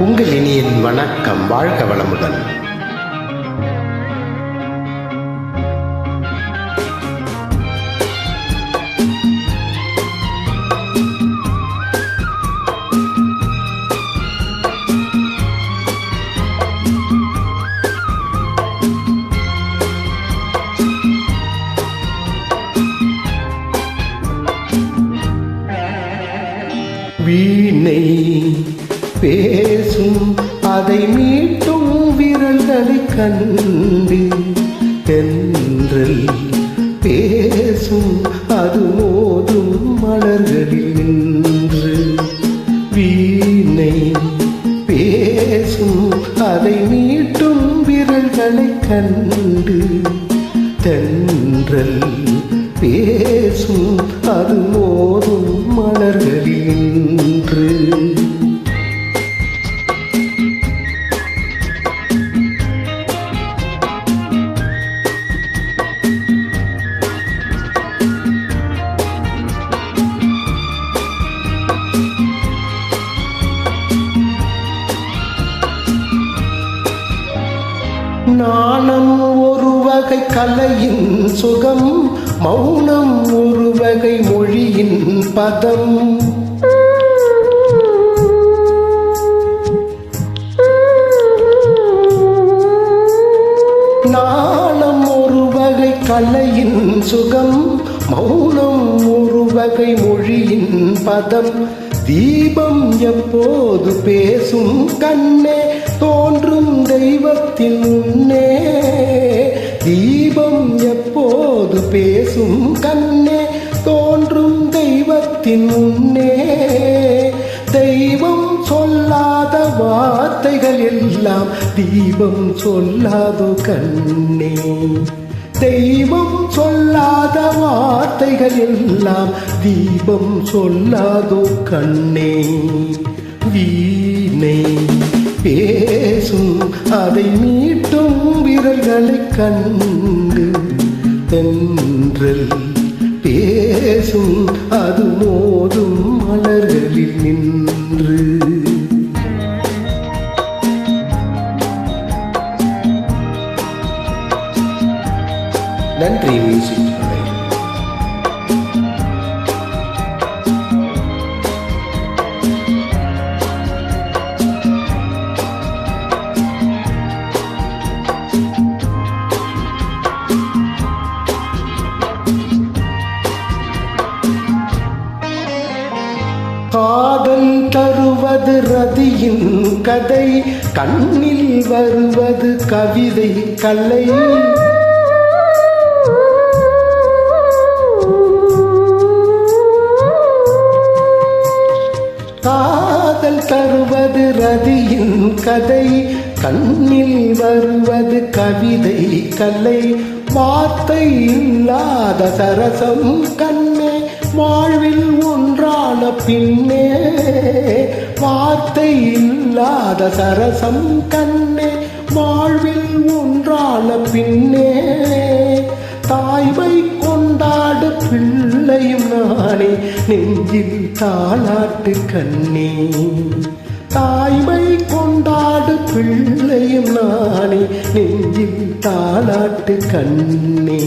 உங்கள் இனியின் வணக்கம் வாழ்க வளமுடன். வீணை பேசும் அதை மீட்டும் விரல்களை கண்டு தென்றல் பேசும் அது மோதும் மலர்களில் நின்று வீணை பேசும் அதை மீட்டும் விரல்களை கண்டு தென்றல் பேசும் அது மோதும் மலர்களில் நாணம் ஒரு வகை கலையின் சுகம் மௌனம் ஒரு வகை மொழியின் பதம். நாணம் ஒரு வகை கலையின் சுகம் மௌனம் ஒரு வகை மொழியின் பதம். தீபம் எப்போது பேசும் கண்ணே தோன்றும் தெய்வத்தின் முன்னே தீபம் எப்போது பேசும் கண்ணே? தோன்றும் தெய்வத்தின் முன்னே தெய்வம் சொல்லாத வார்த்தைகள் எல்லாம் தீபம் சொல்லாதோ கண்ணே? தெய்வம் சொல்லாத வார்த்தைகள் எல்லாம் தீபம் சொல்லாதோ கண்ணே? வீணை. பேசும். அதை மீட்டும் விரல்களை கண்டு தென்றல் பேசும். அது மோதும் மலர்களில் நின்று. நன்றி மியூசிக். வருவது ரதியின் கதை. கண்ணில் வருவது கவிதை கலை. காதல் தருவது ரதியின் கதை. கண்ணில் வருவது கவிதை கலை. வார்த்தை இல்லாத சரசம் கண் வாழ்வில் ஒன்றான பின்னே வார்த்தை இல்லாத சரசம் கண்ணே வாழ்வில் ஒன்றான பின்னே தாய்மை கொண்டாடு பிள்ளையும் நானே நெஞ்சில் தாளாட்டு கண்ணே. தாய்மை கொண்டாடு பிள்ளையும் நானே நெஞ்சில் தாளாட்டு கண்ணே.